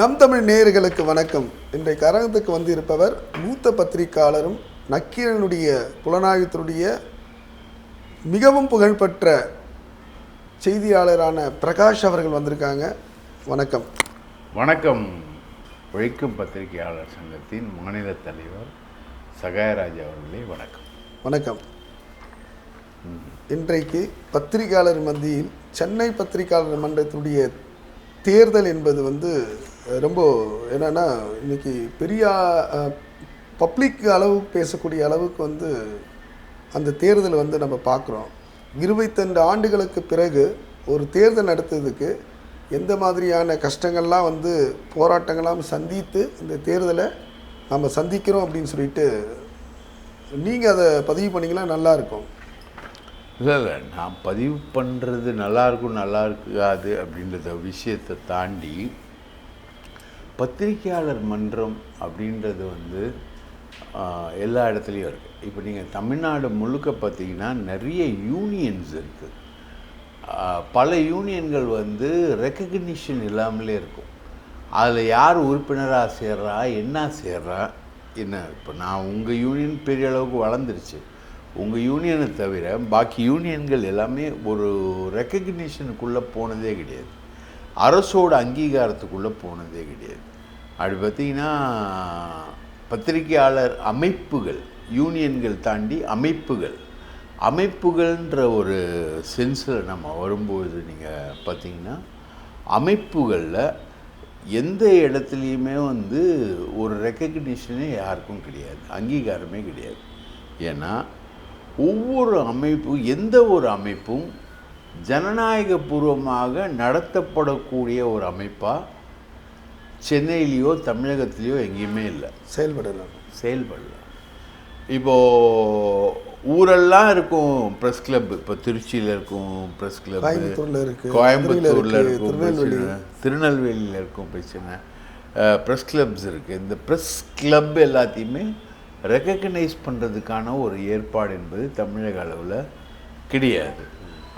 நம் தமிழ் நேயர்களுக்கு வணக்கம். இன்றைக்கு அரங்கத்துக்கு வந்திருப்பவர் மூத்த பத்திரிகையாளரும் நக்கீரனுடைய புலனாய்வத்தினுடைய மிகவும் புகழ்பெற்ற செய்தியாளரான பிரகாஷ் அவர்கள் வந்திருக்காங்க. வணக்கம். வணக்கம். உழைக்கும் பத்திரிகையாளர் சங்கத்தின் மாநில தலைவர் சகாயராஜ் அவர்களே வணக்கம். வணக்கம். இன்றைக்கு பத்திரிகையாளர் மத்தியில் சென்னை பத்திரிகையாளர் மன்றத்தினுடைய தேர்தல் என்பது வந்து ரொம்ப என்னன்னா இன்னைக்கு பெரிய பப்ளிக் அளவு பேசக்கூடிய அளவுக்கு வந்து அந்த தேர்தல் வந்து நம்ம பார்க்குறோம் இருபத்தெண்டு ஆண்டுகளுக்கு பிறகு ஒரு தேர்தல் நடத்துறதுக்கு எந்த மாதிரியான கஷ்டங்கள்லாம் வந்து போராட்டங்கள்லாம் சந்தித்து இந்த தேர்தலை நம்ம சந்திக்கிறோம் அப்படின்னு சொல்லிட்டு நீங்கள் அதை பதிவு பண்ணிங்கன்னா நல்லாயிருக்கும் இல்லை இல்லை. நான் பதிவு பண்ணுறது நல்லாயிருக்கும் நல்லா இருக்காது அப்படின்றத விஷயத்தை தாண்டி பத்திரிகையாளர் மன்றம் அப்படின்றது வந்து எல்லா இடத்துலையும் இருக்குது இப்போ நீங்கள் தமிழ்நாடு முழுக்க பார்த்தீங்கன்னா நிறைய யூனியன்ஸ் இருக்குது பல யூனியன்கள் வந்து ரெக்கக்னிஷன் இல்லாமலே இருக்கும். அதில் யார் உறுப்பினராக சேர்றா என்ன சேர்றா என்ன இப்போ நான் உங்கள் யூனியன் பெரிய அளவுக்கு வளர்ந்துருச்சு. உங்கள் யூனியனை தவிர பாக்கி யூனியன்கள் எல்லாமே ஒரு ரெக்கக்னிஷனுக்குள்ளே போனதே கிடையாது. அரசோட அங்கீகாரத்துக்குள்ளே போனதே கிடையாது. அப்படி பார்த்தீங்கன்னா பத்திரிகையாளர் அமைப்புகள் யூனியன்கள் தாண்டி அமைப்புகள். அமைப்புகள்ன்ற ஒரு சென்ஸில் நம்ம வரும்போது நீங்கள் பார்த்தீங்கன்னா அமைப்புகளில் எந்த இடத்துலையுமே வந்து ஒரு ரெக்கக்னிஷனே யாருக்கும் கிடையாது. அங்கீகாரமே கிடையாது. ஏன்னா ஒவ்வொரு அமைப்பு எந்த ஒரு அமைப்பும் ஜனநாயகபூர்வமாக நடத்தப்படக்கூடிய ஒரு அமைப்பாக சென்னையிலேயோ தமிழகத்திலேயோ எங்கேயுமே இல்லை. செயல்படலாம். செயல்படல இப்போது ஊரெல்லாம் இருக்கும் ப்ரெஸ் கிளப். இப்போ திருச்சியில் இருக்கும் ப்ரெஸ் கிளப். கோயம்புத்தூர்ல இருக்கு, கோயம்புத்தூரில் இருக்கும். பிரச்சனை. திருநெல்வேலியில் இருக்கும் பிரச்சனை. ப்ரெஸ் கிளப்ஸ் இருக்குது இந்த ப்ரெஸ் கிளப் எல்லாத்தையுமே ரெக்கக்னைஸ் பண்ணுறதுக்கான ஒரு ஏற்பாடு என்பது தமிழக அளவில் கிடையாது.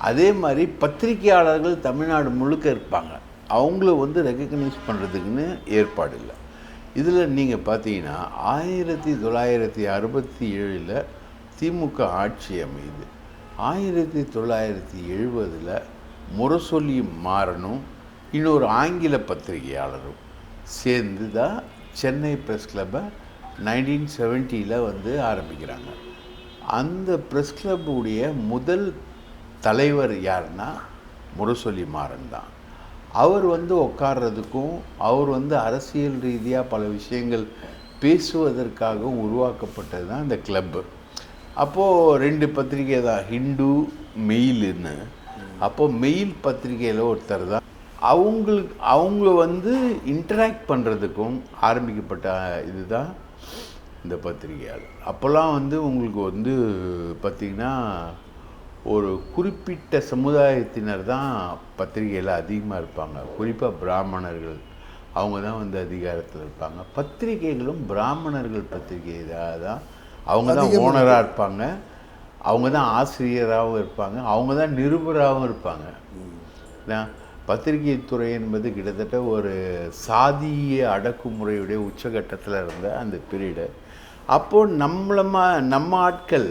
அதே மாதிரி பத்திரிகையாளர்கள் தமிழ்நாடு முழுக்க இருப்பாங்க. அவங்கள வந்து ரெக்கக்னைஸ் பண்ணுறதுக்குன்னு ஏற்பாடு இல்லை. இதில் நீங்கள் பார்த்தீங்கன்னா ஆயிரத்தி தொள்ளாயிரத்தி அறுபத்தி ஏழில் திமுக ஆட்சி அமையுது. ஆயிரத்தி தொள்ளாயிரத்தி எழுபதில் முரசொலி மாறனும் இன்னொரு ஆங்கில பத்திரிகையாளரும் சேர்ந்து தான் சென்னை ப்ரெஸ் கிளப்பை நைன்டீன் செவன்ட்டியில் வந்து ஆரம்பிக்கிறாங்க. அந்த ப்ரெஸ் கிளப்புடைய முதல் தலைவர் யாருன்னா முரசொலி மாறன் தான். அவர் வந்து உட்கார்றதுக்கும் அவர் வந்து அரசியல் ரீதியாக பல விஷயங்கள் பேசுவதற்காகவும் உருவாக்கப்பட்டது தான் இந்த கிளப்பு. அப்போது ரெண்டு பத்திரிகை தான் ஹிந்து மெயிலுன்னு அப்போது மெயில் பத்திரிகையில் ஒருத்தர் தான். அவங்களுக்கு அவங்க வந்து இன்டராக்ட் பண்ணுறதுக்கும் ஆரம்பிக்கப்பட்ட இதுதான் இந்த பத்திரிகையால் அப்போல்லாம் வந்து உங்களுக்கு வந்து பார்த்திங்கன்னா ஒரு குறிப்பிட்ட சமுதாயத்தினர் தான் பத்திரிகையில் அதிகமாக இருப்பாங்க. குறிப்பாக பிராமணர்கள். அவங்க தான் வந்து அதிகாரத்தில் இருப்பாங்க. பத்திரிகைகளும் பிராமணர்கள் பத்திரிகை தான் அவங்க தான் ஓனராக இருப்பாங்க. அவங்க தான் ஆசிரியராகவும் இருப்பாங்க. அவங்க தான் நிருபராகவும் இருப்பாங்க. பத்திரிகை துறை என்பது கிட்டத்தட்ட ஒரு சாதிய அடக்குமுறையுடைய உச்சகட்டத்தில் இருந்த அந்த பீரியடு. அப்போது நம்மளமா நம்ம ஆட்கள்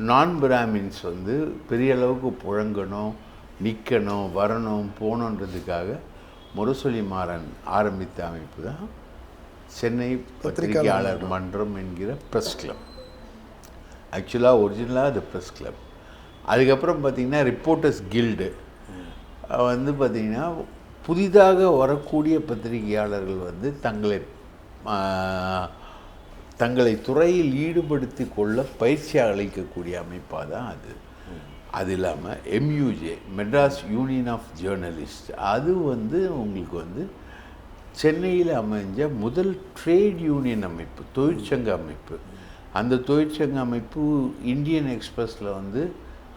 நான் பிராமின்ஸ் வந்து பெரிய அளவுக்கு புழங்கணும் நிற்கணும் வரணும் போகணுன்றதுக்காக முரசொலி மாறன் ஆரம்பித்த அமைப்பு தான் சென்னை பத்திரிகையாளர் மன்றம் என்கிற ப்ரெஸ் கிளப் ஆக்சுவலாக ஒரிஜினலாக அது ப்ரெஸ் கிளப் அதுக்கப்புறம் பார்த்திங்கன்னா ரிப்போர்ட்டர்ஸ் கில்டு வந்து பார்த்திங்கன்னா புதிதாக வரக்கூடிய பத்திரிகையாளர்கள் வந்து தங்களை தங்களை துறையில் ஈடுபடுத்தி கொள்ள பயிற்சி அளிக்கக்கூடிய அமைப்பாக தான் அது. அது இல்லாமல் MUJ Madras union of journalist அது வந்து உங்களுக்கு வந்து சென்னையில் அமைஞ்ச முதல் ட்ரேட் யூனியன் அமைப்பு தொழிற்சங்க அமைப்பு. அந்த தொழிற்சங்க அமைப்பு இந்தியன் எக்ஸ்பிரஸில் வந்து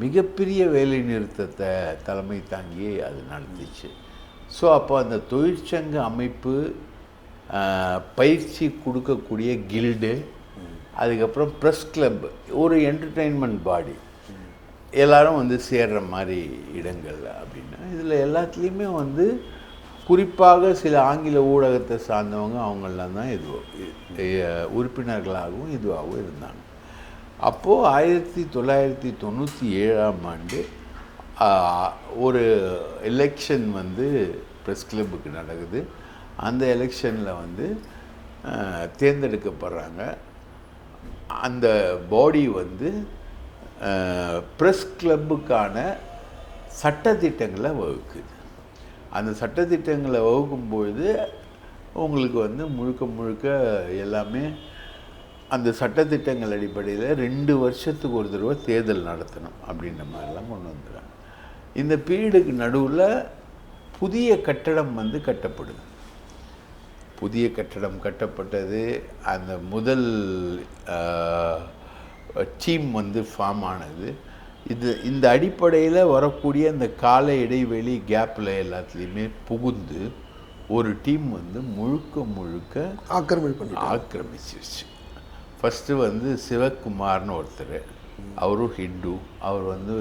மிகப்பெரிய வேலை நிறுத்தத்தை தலைமை தாங்கி அது நடந்துச்சு ஸோ அப்போ அந்த தொழிற்சங்க அமைப்பு பயிற்சி கொடுக்கக்கூடிய கில்டு அதுக்கப்புறம் ப்ரெஸ் கிளப் ஒரு என்டர்டெயின்மெண்ட் பாடி எல்லாரும் வந்து சேர்ற மாதிரி இடங்கள் அப்படின்னா இதில் எல்லாத்துலேயுமே வந்து குறிப்பாக சில ஆங்கில ஊடகத்தை சார்ந்தவங்க அவங்கெல்லாம் தான் இது உறுப்பினர்களாகவும் இதுவாகவும் இருந்தாங்க. அப்போது ஆயிரத்தி தொள்ளாயிரத்தி தொண்ணூற்றி ஏழாம் ஆண்டு ஒரு எலெக்ஷன் வந்து ப்ரெஸ் கிளப்புக்கு நடக்குது. அந்த எலெக்ஷனில் வந்து தேர்ந்தெடுக்கப்படுறாங்க. அந்த பாடி வந்து ப்ரெஸ் கிளப்புக்கான சட்டத்திட்டங்களை வகுக்குது. அந்த சட்டத்திட்டங்களை வகுக்கும்பொழுது உங்களுக்கு வந்து முழுக்க முழுக்க எல்லாமே அந்த சட்டத்திட்டங்கள் அடிப்படையில் ரெண்டு வருஷத்துக்கு ஒரு தடவை தேர்தல் நடத்தணும் அப்படின்ற மாதிரிலாம் கொண்டு வந்துடுறாங்க. இந்த பீரியடுக்கு நடுவில் புதிய கட்டடம் வந்து கட்டப்படுது. புதிய கட்டடம் கட்டப்பட்டது. அந்த முதல் டீம் வந்து ஃபார்ம் ஆனது. இது இந்த அடிப்படையில் வரக்கூடிய அந்த கால இடைவெளி கேப்பில் எல்லாத்துலேயுமே புகுந்து ஒரு டீம் வந்து முழுக்க முழுக்க ஆக்கிரமிப்பு பண்ணி ஆக்கிரமிச்சிருச்சு. ஃபஸ்ட்டு வந்து சிவகுமார்னு ஒருத்தர். அவரும் ஹிந்து. அவர் வந்து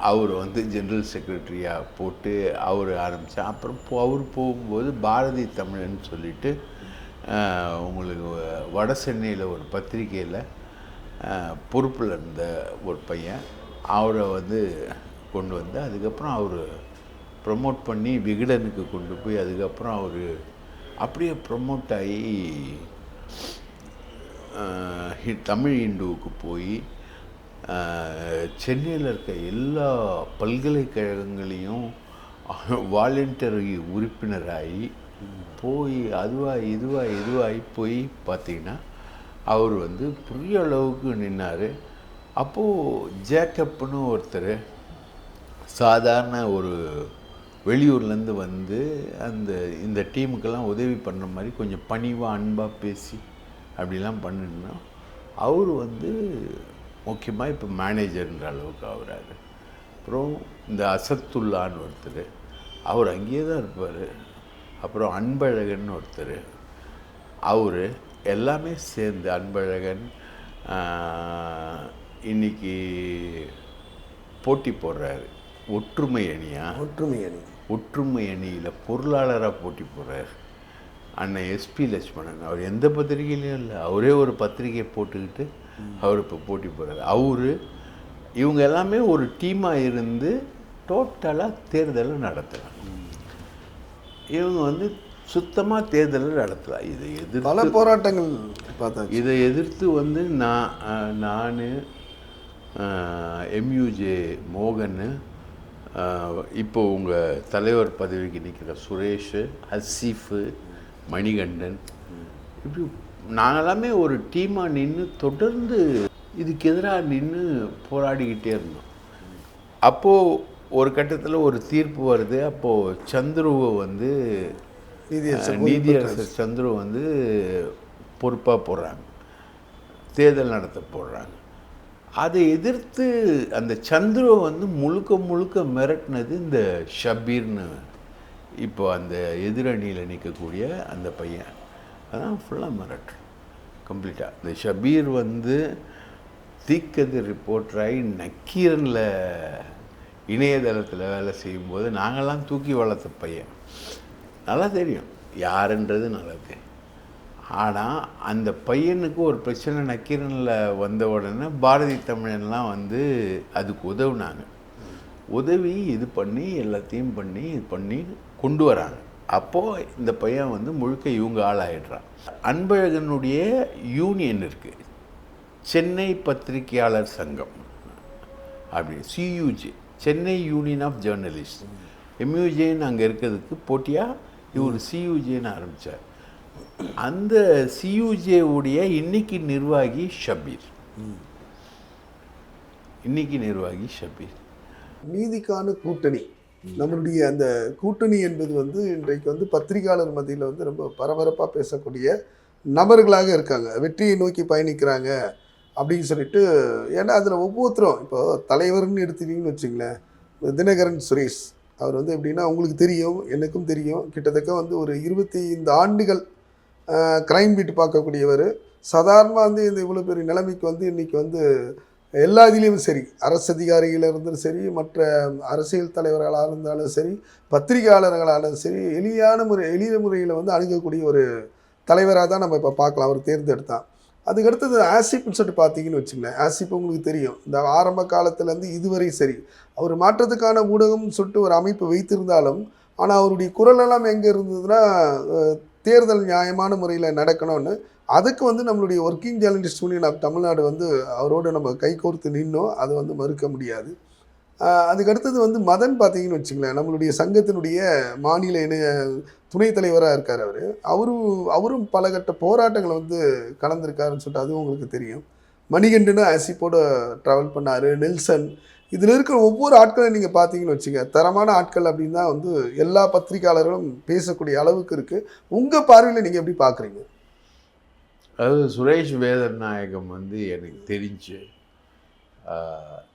அவர் வந்து ஜென்ரல் செக்ரட்டரியாக போட்டு அவர் ஆரம்பித்தார் அப்புறம் போ அவர் போகும்போது பாரதி தமிழன் சொல்லிட்டு உங்களுக்கு வட சென்னையில் ஒரு பத்திரிக்கையில் பொறுப்பில் இருந்த ஒரு பையன் அவரை வந்து கொண்டு வந்து அதுக்கப்புறம் அவர் ப்ரமோட் பண்ணி விகடனுக்கு கொண்டு போய் அதுக்கப்புறம் அவர் அப்படியே ப்ரமோட் ஆகி தமிழ் இந்துவுக்கு போய் சென்னையில் இருக்க எல்லா பல்கலைக்கழகங்களையும் வாலண்டரி உறுப்பினராகி போய் அதுவாக இதுவாக இதுவாகி போய் பார்த்தீங்கன்னா அவர் வந்து பெரிய அளவுக்கு நின்னார். அப்போது ஜேக்கப்னு ஒருத்தர் சாதாரண ஒரு வெளியூர்லேருந்து வந்து அந்த இந்த டீமுக்கெல்லாம் உதவி பண்ணுற மாதிரி கொஞ்சம் பணிவாக அன்பாக பேசி அப்படிலாம் பண்ணினா அவர் வந்து முக்கியமாக இப்போ மேனேஜர்ன்ற அளவுக்கு ஆகுறாரு. அப்புறம் இந்த அசத்துல்லான்னு ஒருத்தர் அவர் அங்கேயே தான் இருப்பார். அப்புறம் அன்பழகன் ஒருத்தர் அவர் எல்லாமே சேர்ந்து அன்பழகன் இன்னைக்கு போட்டி போடுறாரு. ஒற்றுமை அணியா? ஒற்றுமை அணி. ஒற்றுமை அணியில் பொருளாளராக போட்டி போடுறாரு. அண்ணன் எஸ்பி லட்சுமணன் அவர் எந்த பத்திரிகையிலையும் இல்லை. அவரே ஒரு பத்திரிகை போட்டுக்கிட்டு அவர் இப்போ போட்டி போடுறாரு. அவரு இவங்க எல்லாமே ஒரு டீமாக இருந்து டோட்டலாக தேர்தலை நடத்துகிறாங்க இவங்க வந்து சுத்தமாக தேர்தலை நடத்தலாம் இதை எதிர்த்து பல போராட்டங்கள் பார்த்தாச்சு. இதை எதிர்த்து வந்து நான் நான் எம்யூஜே மோகன் இப்போ உங்கள் தலைவர் பதவிக்கு நிற்கிற சுரேஷ் ஹசீஃபு மணிகண்டன் இப்படி நாங்கள் எல்லாமே ஒரு டீமாக நின்று தொடர்ந்து இதுக்கு எதிராக நின்று போராடிக்கிட்டே இருந்தோம். அப்போது ஒரு கட்டத்தில் ஒரு தீர்ப்பு வருது. அப்போது சந்துருவை வந்து நீதியரசர் சந்துரு வந்து பொறுப்பாக போடுறாங்க. தேர்தல் நடத்த போடுறாங்க. அதை எதிர்த்து அந்த சந்துருவை வந்து முழுக்க முழுக்க மிரட்டினது இந்த ஷபீர்னு இப்போ அந்த எதிரணியில் நிற்கக்கூடிய அந்த பையன். அதான் ஃபுல்லாக மிரட்டு. கம்ப்ளீட்டாக இந்த ஷபீர் வந்து தீக்கது ரிப்போர்ட்டராகி நக்கீரனில் இணையதளத்தில் வேலை செய்யும்போது நாங்கள்லாம் தூக்கி வளர்த்த பையன். நல்லா தெரியும். யாருன்றது நல்லா தெரியும் ஆனால் அந்த பையனுக்கு ஒரு பிரச்சனை நக்கீரனில் வந்த உடனே பாரதி தமிழன்லாம் வந்து அதுக்கு உதவுனாங்க. உதவி இது பண்ணி எல்லாத்தையும் பண்ணி இது பண்ணி கொண்டு வராங்க. அப்போது இந்த பையன் வந்து முழுக்க இவங்க ஆளாயிடுறான். அன்பழகனுடைய யூனியன் இருக்குது சென்னை பத்திரிகையாளர் சங்கம். அப்படி CUJ Chennai union of journalist. எம்யூஜேன்னு அங்கே இருக்கிறதுக்கு போட்டியாக இவர் சியூஜேன்னு ஆரம்பித்தார் அந்த சியூஜேவுடைய இன்னைக்கு நிர்வாகி ஷபீர். இன்னைக்கு நிர்வாகி ஷபீர். நீதிக்கான கூட்டணி. நம்மளுடைய அந்த கூட்டணி என்பது வந்து இன்றைக்கு வந்து பத்திரிகையாளர் மத்தியில் வந்து ரொம்ப பரபரப்பாக பேசக்கூடிய நபர்களாக இருக்காங்க. வெற்றியை நோக்கி பயணிக்கிறாங்க அப்படின்னு சொல்லிட்டு ஏன்னா அதில் ஒவ்வொருத்தரும் இப்போ தலைவர்னு எடுத்துட்டீங்கன்னு வச்சுங்களேன் தினகரன் சுரேஷ் அவர் வந்து எப்படின்னா உங்களுக்கு தெரியும் எனக்கும் தெரியும். கிட்டத்தட்ட வந்து ஒரு இருபத்தி ஐந்து ஆண்டுகள் கிரைம் பீட் பார்க்கக்கூடியவர். சாதாரணமாக வந்து இந்த இவ்வளோ பெரிய நிலைமைக்கு வந்து இன்றைக்கி வந்து எல்லா இதுலேயும் சரி. அரசு அதிகாரிகளாக இருந்தாலும் சரி மற்ற அரசியல் தலைவர்களாக இருந்தாலும் சரி பத்திரிகையாளர்களாலும் சரி எளியான முறை எளிய முறையில் வந்து அணுகக்கூடிய ஒரு தலைவராக தான் நம்ம இப்போ பார்க்கலாம். அவர் தேர்ந்தெடுத்தான் அதுக்கடுத்தது ஆசிப்னு சொல்லிட்டு பார்த்தீங்கன்னு வச்சுங்களேன் ஆசிப் உங்களுக்கு தெரியும். இந்த ஆரம்ப காலத்துலேருந்து இதுவரை சரி. அவர் மாற்றத்துக்கான ஊடகம்னு சொல்லிட்டு ஒரு அமைப்பு வைத்திருந்தாலும் ஆனால் அவருடைய குரலெல்லாம் எங்கே இருந்ததுன்னா தேர்தல் நியாயமான முறையில் நடக்கணும்னு அதுக்கு வந்து நம்மளுடைய working journalist union of Tamil Nadu வந்து அவரோடு நம்ம கைகோர்த்து நின்னோம். அதை வந்து மறுக்க முடியாது. அதுக்கடுத்தது அதுக்கு அடுத்தது வந்து மதன் பார்த்தீங்கன்னு வச்சுங்களேன் நம்மளுடைய சங்கத்தினுடைய மாநில இணைய துணைத் தலைவராக இருக்கார் அவர். அவரும் அவரும் பல கட்ட போராட்டங்களை வந்து கலந்துருக்காருன்னு சொல்லிட்டு அதுவும் உங்களுக்கு தெரியும். மணிகண்டனும் ஆசிப்போட ட்ராவல் பண்ணார் நெல்சன் இதில் இருக்கிற ஒவ்வொரு ஆட்களையும் நீங்கள் பார்த்தீங்கன்னு வச்சுங்க தரமான ஆட்கள் அப்படின்னு தான் வந்து எல்லா பத்திரிகையாளர்களும் பேசக்கூடிய அளவுக்கு இருக்குது உங்கள் பார்வையில் நீங்கள் எப்படி பார்க்குறீங்க? அதாவது சுரேஷ் வேதன் நாயகம் வந்து எனக்கு தெரிஞ்சு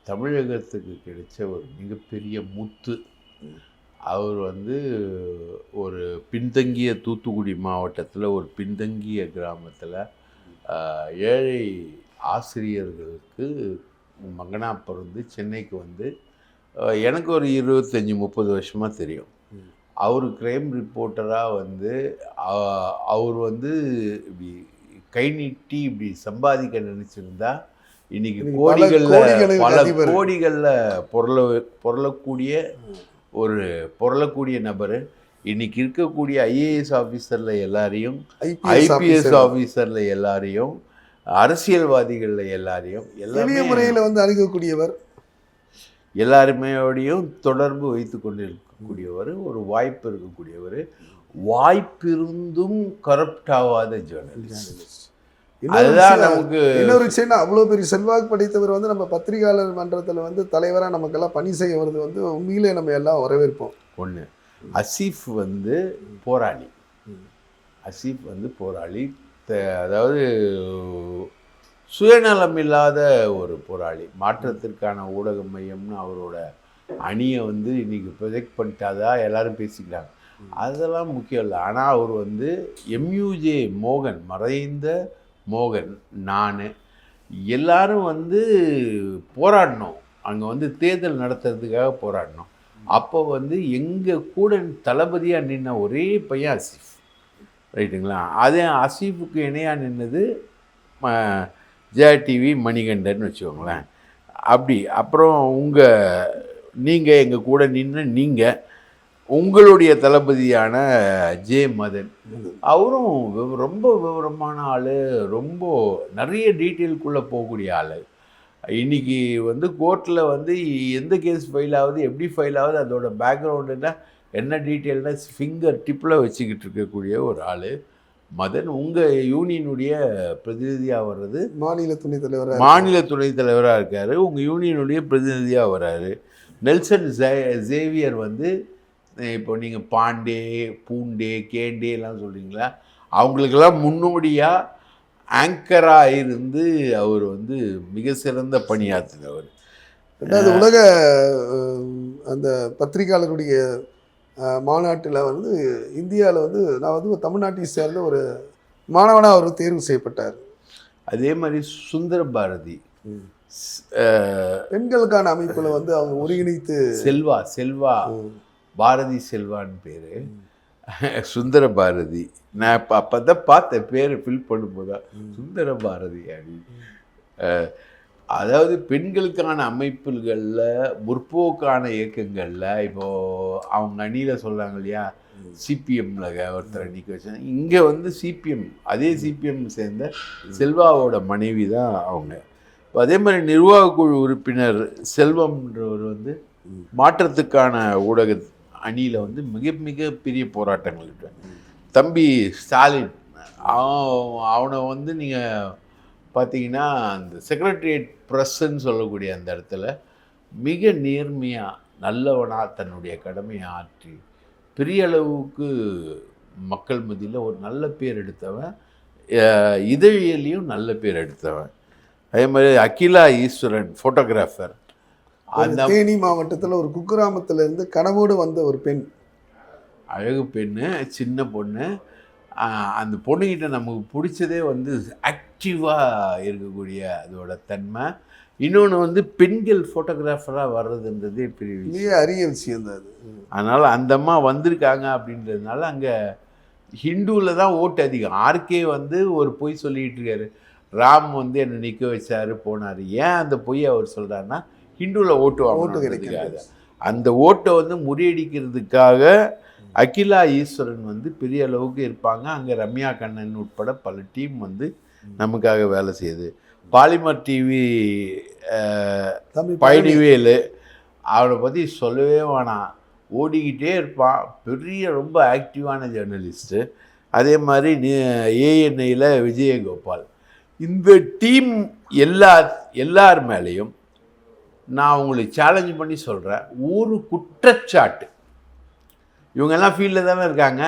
தமிழகத்துக்கு கிடைச்ச ஒரு மிகப்பெரிய முத்து. அவர் வந்து ஒரு பின்தங்கிய தூத்துக்குடி மாவட்டத்தில் ஒரு பின்தங்கிய கிராமத்தில் ஏழை ஆசிரியர்களுக்கு மகனாக பிறந்து சென்னைக்கு வந்து எனக்கு ஒரு இருபத்தஞ்சி முப்பது வருஷமாக தெரியும். அவர் கிரைம் ரிப்போர்ட்டராக வந்து அவர் வந்து இப்படி கை நீட்டி இப்படி சம்பாதிக்க நினச்சிருந்தா இன்னைக்கு கோடிகளில் பல. கோடிகளில் பொருள பொருளக்கூடிய ஒரு பொருளக்கூடிய நபர் இன்னைக்கு இருக்கக்கூடிய ஐஏஎஸ் ஆஃபீஸரில் எல்லாரையும் ஐபிஎஸ் ஐபிஎஸ் ஆஃபீஸரில் எல்லாரையும் அரசியல்வாதிகளில் எல்லாரையும் எளிய முறையில் வந்து அணுகக்கூடியவர். எல்லாருமேயோடையும் தொடர்பு வைத்து கொண்டு இருக்கக்கூடியவர் ஒரு வாய்ப்பு இருக்கக்கூடியவர். வாய்ப்பிருந்தும் கரப்ட் ஆகாத ஜேர்னலிஸ்ட் அதுதான் நமக்கு இன்னொரு விஷயம் அவ்வளோ பெரிய செல்வாக்கு படைத்தவர் வந்து நம்ம பத்திரிகையாளர் மன்றத்தில் வந்து தலைவராக நமக்கெல்லாம் பணி செய்ய வருது வந்து உண்மையிலே நம்ம எல்லாம் வரவேற்போம். ஒன்று அசீஃப் வந்து போராளி. அசீஃப் வந்து போராளி. அதாவது சுயநலம் இல்லாத ஒரு போராளி. மாற்றத்திற்கான ஊடக மையம்னு அவரோட அணியை வந்து இன்றைக்கி ப்ரொஜெக்ட் பண்ணிட்டாதா எல்லாரும் பேசிக்கிறாங்க. அதெல்லாம் முக்கியம் இல்லை. ஆனால் அவர் வந்து எம்யூஜே மோகன் மறைந்த மோகன் நான் எல்லாரும் வந்து போராடினோம் அங்கே வந்து தேர்தல் நடத்துறதுக்காக போராடினோம் அப்போ வந்து எங்கள் கூட தளபதியாக நின்ன ஒரே பையன் அசிஃப். ரைட்டுங்களா? அதே அசீஃபுக்கு இணையாக நின்னது ஜே டிவி மணிகண்டன் வச்சுக்கோங்களேன். அப்படி அப்புறம் உங்கள் நீங்கள் எங்கள் கூட நின்று நீங்கள் உங்களுடைய தளபதியான ஜே மதன் அவரும் ரொம்ப விவரமான ஆள் ரொம்ப நிறைய டீட்டெயிலுக்குள்ளே போகக்கூடிய ஆள். இன்னைக்கு வந்து கோர்ட்டில் வந்து எந்த கேஸ் ஃபைல் ஆகுது எப்படி ஃபைல் ஆகுது அதோட பேக்ரவுண்டுன்னா என்ன டீட்டெயில்னா ஃபிங்கர் டிப்பில் வச்சுக்கிட்டு இருக்கக்கூடிய ஒரு ஆள். மதன் உங்கள் யூனியனுடைய பிரதிநிதியாக வர்றது? மாநில துணைத் தலைவராக மாநில துணைத் தலைவராக இருக்கார். உங்கள் யூனியனுடைய பிரதிநிதியாக வராரு நெல்சன் ஜே- ஜேவியர் வந்து இப்போ நீங்கள் பாண்டே பூண்டே கேண்டே எல்லாம் சொல்கிறீங்களா அவங்களுக்கெல்லாம் முன்னோடியாக ஆங்கராக இருந்து அவர் வந்து மிக சிறந்த பணியாற்றினவர். ரெண்டாவது உலக அந்த பத்திரிகையாளருடைய மாநாட்டில் வந்து இந்தியாவில் வந்து நான் வந்து தமிழ்நாட்டை சேர்ந்த ஒரு மாணவனாக அவர் தேர்வு செய்யப்பட்டார். அதே மாதிரி சுந்தர பாரதி. பெண்களுக்கான அமைப்பில் வந்து அவங்க ஒருங்கிணைத்து செல்வா செல்வா. பாரதி செல்வான்னு பேர். சுந்தர பாரதி. நான் இப்போ அப்போ தான் பார்த்தேன் பேரை ஃபில் பண்ணும்போது. சுந்தர பாரதி அப்படின்னு அதாவது பெண்களுக்கான அமைப்புகளில் முற்போக்கான இயக்கங்களில் இப்போது அவங்க அணியில் சொல்கிறாங்க இல்லையா? சிபிஎம்ல ஒருத்தர் நிற்க வச்சாங்க. இங்கே வந்து சிபிஎம் அதே சிபிஎம் சேர்ந்த செல்வாவோட மனைவி தான் அவங்க. இப்ப அதே மாதிரி நிர்வாகக் குழு உறுப்பினர் செல்வம்ன்றவர் வந்து மாற்றத்துக்கான ஊடக அணியில் வந்து மிக மிக பெரிய போராட்டங்கள். தம்பி ஸ்டாலின் அவன் அவனை வந்து நீங்கள் பார்த்தீங்கன்னா அந்த செக்ரட்டரியேட் ப்ரெஸ்ன்னு சொல்லக்கூடிய அந்த இடத்துல மிக நேர்மையாக நல்லவனாக தன்னுடைய கடமையை ஆற்றி பெரிய அளவுக்கு மக்கள் மத்தியில் ஒரு நல்ல பேர் எடுத்தவன் இதழியலையும் நல்ல பேர் எடுத்தவன். அதே மாதிரி அகிலா ஈஸ்வரன் ஃபோட்டோகிராஃபர் அந்த தேனி மாவட்டத்தில் ஒரு குக்கிராமத்துல இருந்து கனவோடு வந்த ஒரு பெண். அழகு பெண்ணு சின்ன பொண்ணு. அந்த பொண்ணுக்கிட்ட நமக்கு பிடிச்சதே வந்து ஆக்டிவாக இருக்கக்கூடிய அதோட தன்மை. இன்னொன்று வந்து பெண்கள் ஃபோட்டோகிராஃபராக வர்றதுன்றதே பெரிய மிக அரிய விஷயம் தான் அது. அதனால் அந்த அம்மா வந்திருக்காங்க அப்படின்றதுனால அங்கே ஹிந்துவில் தான் ஓட்டு அதிகம். ஆர்கே வந்து ஒரு பொய் சொல்லிட்டு இருக்காரு. ராம் வந்து என்னை நிற்க வச்சாரு போனார். ஏன் அந்த பொய் அவர் சொல்கிறாருன்னா ஹிந்துவில் ஓட்டு ஓட்டு கிடைக்கிறது. அந்த ஓட்டை வந்து முறியடிக்கிறதுக்காக அகிலா ஈஸ்வரன் வந்து பெரிய அளவுக்கு இருப்பாங்க. அங்கே ரம்யா கண்ணன் உட்பட பல டீம் வந்து நமக்காக வேலை செய்யுது. பாலிமர் டிவி தமிழ் பழனிவேலு அவனை பற்றி சொல்லவே வேணாம். ஓடிக்கிட்டே இருப்பான். பெரிய ரொம்ப ஆக்டிவான ஜேர்னலிஸ்ட்டு அதே மாதிரி ஏஎன்ஐயில் விஜயகோபால். இந்த டீம் எல்லா எல்லார் மேலேயும் நான் உங்களை சேலஞ்ச் பண்ணி சொல்கிறேன் ஒரு குற்றச்சாட்டு. இவங்கெல்லாம் ஃபீல்டில் தானே இருக்காங்க?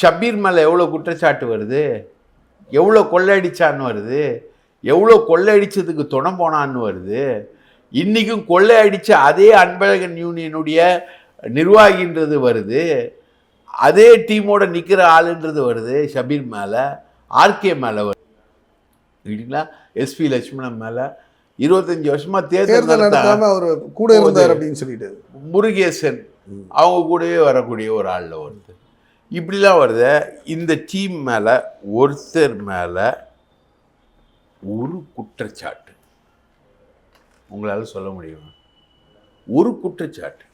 ஷபீர் மேலே எவ்வளோ குற்றச்சாட்டு வருது? எவ்வளோ கொள்ளையடிச்சான்னு வருது எவ்வளோ கொள்ளையடிச்சதுக்கு துணை போனான்னு வருது. இன்றைக்கும் கொள்ளையடிச்ச அதே அன்பழகன் யூனியனுடைய நிர்வாகின்றது வருது அதே டீமோட நிற்கிற ஆளுன்றது வருது ஷபீர் மேலே ஆர்கே மேலே வருது. இல்லைங்களா எஸ்பி லட்சுமணன் மேலே இருபத்தஞ்சி வருஷமாக தேர்தல் தேர்தல் நடத்த நடத்தாம அவர் கூட இருந்தார் அப்படின்னு சொல்லிட்டு. முருகேசன் அவங்க கூடவே வரக்கூடிய ஒரு ஆளில் வருது. இப்படிலாம் வருது. இந்த டீம் மேலே ஒருத்தர் மேலே ஒரு குற்றச்சாட்டு. உங்களால் சொல்ல முடியுமா? ஒரு குற்றச்சாட்டு.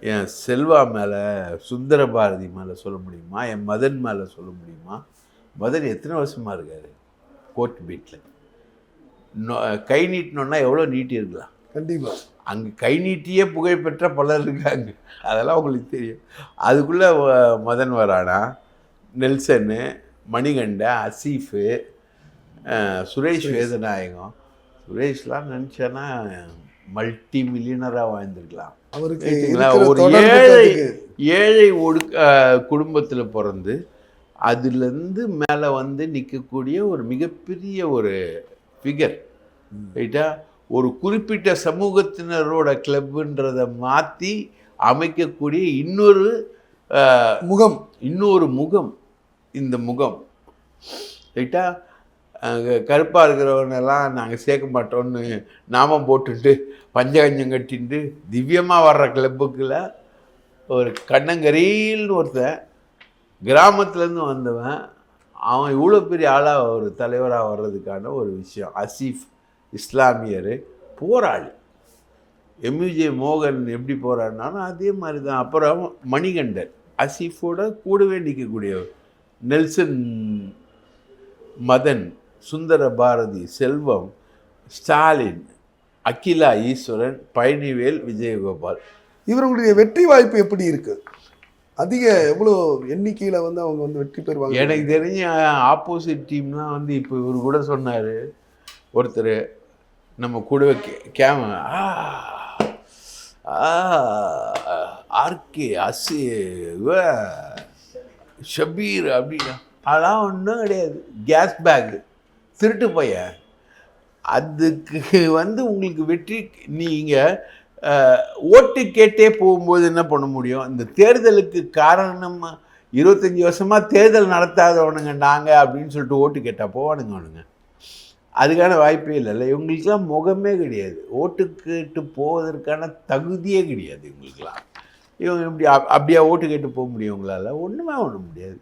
என் செல்வா மேலே சுந்தர பாரதி மேலே சொல்ல முடியுமா? என் மதன் மேலே சொல்ல முடியுமா? மதன் எத்தனை வருஷமாக இருக்கார்? கோர்ட் பீட்டில் கை நீட்டினோன்னா எவ்வளோ நீட்டியிருக்கலாம்? கண்டிப்பாக அங்கே கை நீட்டியே புகைப்பெற்ற பலர் இருக்காங்க. அதெல்லாம் உங்களுக்கு தெரியும். அதுக்குள்ளே மதன் வரானா நெல்சன்னு மணிகண்ட அசீஃபு சுரேஷ் வேதநாயகம். சுரேஷ்லாம் நினச்சேன்னா மல்டி மில்லியனராக வாழ்ந்துருக்கலாம். அவருக்கு ஒரு ஏழை ஏழை ஒடுக்க குடும்பத்தில் பிறந்து அதுலேருந்து மேலே வந்து நிற்கக்கூடிய ஒரு மிகப்பெரிய ஒரு ஃபிகர் ரைட்டா? ஒரு குறிப்பிட்ட சமூகத்தினரோட கிளப்புன்றதை மாற்றி அமைக்கக்கூடிய இன்னொரு முகம். இன்னொரு முகம் இந்த முகம். ரைட்டா? கருப்பாக இருக்கிறவனெல்லாம் நாங்கள் சேர்க்க மாட்டோம்னு நாமம் போட்டுட்டு பஞ்சகஞ்சம் கட்டிட்டு திவ்யமாக வர்ற கிளப்புக்குள்ள ஒரு கண்ணங்கரீல்னு ஒருத்தன் கிராமத்துலேருந்து வந்தவன் அவன் இவ்வளோ பெரிய ஆளாக ஒரு தலைவராக வர்றதுக்கான ஒரு விஷயம். அசீஃப். இஸ்லாமியர் போராளி. எம்யூஜே மோகன் எப்படி போராடினாலும் அதே மாதிரி தான் அப்புறம் மணிகண்டன் அசீஃபோட கூடவே நிற்கக்கூடியவர் நெல்சன் மதன் சுந்தர பாரதி செல்வம் ஸ்டாலின் அகிலா ஈஸ்வரன் பழனிவேல் விஜயகோபால். இவர்களுடைய வெற்றி வாய்ப்பு எப்படி இருக்கு? அதிக எவ்வளோ எண்ணிக்கையில வந்து அவங்க வந்து வெற்றி பெறுவாங்க? எனக்கு தெரிஞ்ச ஆப்போசிட் டீம்லாம் வந்து இப்போ இவர் கூட சொன்னார். ஒருத்தர் நம்ம கூடவே கே- கேம ஆ ஆ ஆர்கே அசி ஷபீர் அப்படின்னா அதெல்லாம் ஒன்றும் கிடையாது. கேஸ் பேக்கு திருட்டு பையன் அதுக்கு வந்து உங்களுக்கு வெற்றி நீங்கள் ஓட்டு கேட்டே போகும்போது என்ன பண்ண முடியும்? இந்த தேர்தலுக்கு காரணம் இருபத்தஞ்சி வருஷமாக தேர்தல் நடத்தாதவனுங்க நாங்கள் அப்படின்னு சொல்லிட்டு ஓட்டு கேட்டால் போவானுங்க அவனுங்க. அதுக்கான வாய்ப்பே இல்லைல்ல இவங்களுக்கெல்லாம் முகமே கிடையாது. ஓட்டு கேட்டு போவதற்கான தகுதியே கிடையாது இவங்களுக்கெல்லாம். இவங்க இப்படி அப்- அப்படியே ஓட்டு கேட்டு போக முடியும் இவங்களால்? ஒன்றுமே ஒன்றும் முடியாது.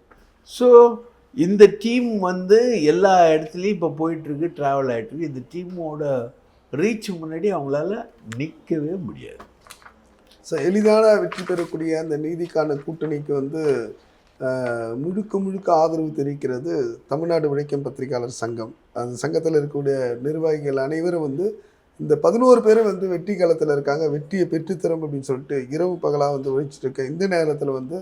ஸோ இந்த டீம் வந்து எல்லா இடத்துலையும் இப்போ போயிட்டுருக்கு ட்ராவல் ஆகிட்டுருக்கு இந்த டீமோட ரீச் முன்னாடி அவங்களால நிற்கவே முடியாது. ஸோ எளிதான வெற்றி பெறக்கூடிய அந்த நீதிக்கான கூட்டணிக்கு வந்து முழுக்க முழுக்க ஆதரவு தெரிவிக்கிறது தமிழ்நாடு உழைக்கும் பத்திரிகையாளர் சங்கம். அந்த சங்கத்தில் இருக்கக்கூடிய நிர்வாகிகள் அனைவரும் வந்து இந்த பதினோரு பேரும் வந்து வெற்றி காலத்தில் இருக்காங்க. வெற்றியை பெற்றுத்தரும் அப்படின்னு சொல்லிட்டு இரவு பகலாக வந்து உழைச்சிட்டு இருக்க இந்த நேரத்தில் வந்து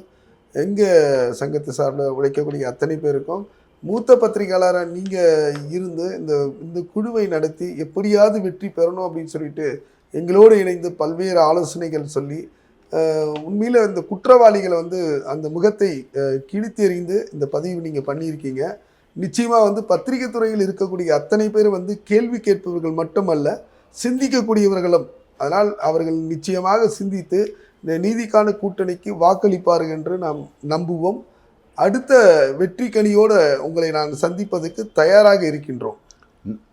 எங்கள் சங்கத்தை சார்பில் உழைக்கக்கூடிய அத்தனை பேருக்கும் மூத்த பத்திரிகையாளராக நீங்கள் இருந்து இந்த இந்த குழுவை நடத்தி எப்படியாவது வெற்றி பெறணும் அப்படின்னு சொல்லிட்டு எங்களோடு இணைந்து பல்வேறு ஆலோசனைகள் சொல்லி உண்மையில் இந்த குற்றவாளிகளை வந்து அந்த முகத்தை கிழித்தெறிந்து இந்த பதிவு நீங்கள் பண்ணியிருக்கீங்க. நிச்சயமாக வந்து பத்திரிகை துறையில் இருக்கக்கூடிய அத்தனை பேர் வந்து கேள்வி கேட்பவர்கள் மட்டுமல்ல சிந்திக்கக்கூடியவர்களும். அதனால் அவர்கள் நிச்சயமாக சிந்தித்து இந்த நீதிக்கான கூட்டணிக்கு வாக்களிப்பார்கள் என்று நாம் நம்புவோம். அடுத்த வெற்றி கனியோடு உங்களை நான் சந்திப்பதற்கு தயாராக இருக்கின்றோம்.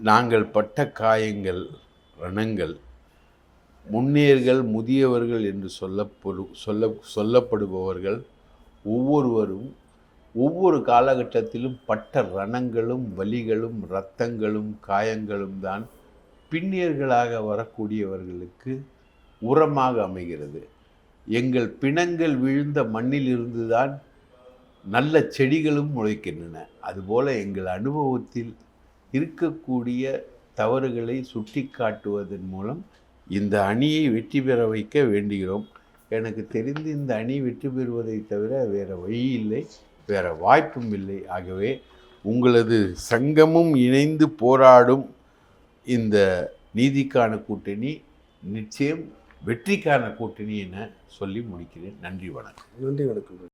நாங்கள் பட்ட காயங்கள் ரணங்கள் முன்னேர்கள் முதியவர்கள் என்று சொல்லப்படு சொல்ல சொல்லப்படுபவர்கள் ஒவ்வொருவரும் ஒவ்வொரு காலகட்டத்திலும் பட்ட ரணங்களும் வலிகளும் இரத்தங்களும் காயங்களும் தான் பின்னியர்களாக வரக்கூடியவர்களுக்கு உரமாக அமைகிறது. எங்கள் பிணங்கள் விழுந்த மண்ணிலிருந்து தான் நல்ல செடிகளும் முளைக்கின்றன. அதுபோல எங்கள் அனுபவத்தில் இருக்கக்கூடிய தவறுகளை சுட்டி காட்டுவதன் மூலம் இந்த அணியை வெற்றி பெற வைக்க வேண்டுகிறோம். எனக்கு தெரிந்து இந்த அணி வெற்றி பெறுவதை தவிர வேறு வழி இல்லை வேறு வாய்ப்பும் இல்லை. ஆகவே உங்களது சங்கமும் இணைந்து போராடும் இந்த நீதிக்கான கூட்டணி நிச்சயம் வெற்றிக்கான கூட்டணி என சொல்லி முடிக்கிறேன். நன்றி வணக்கம். நன்றி வணக்கம்.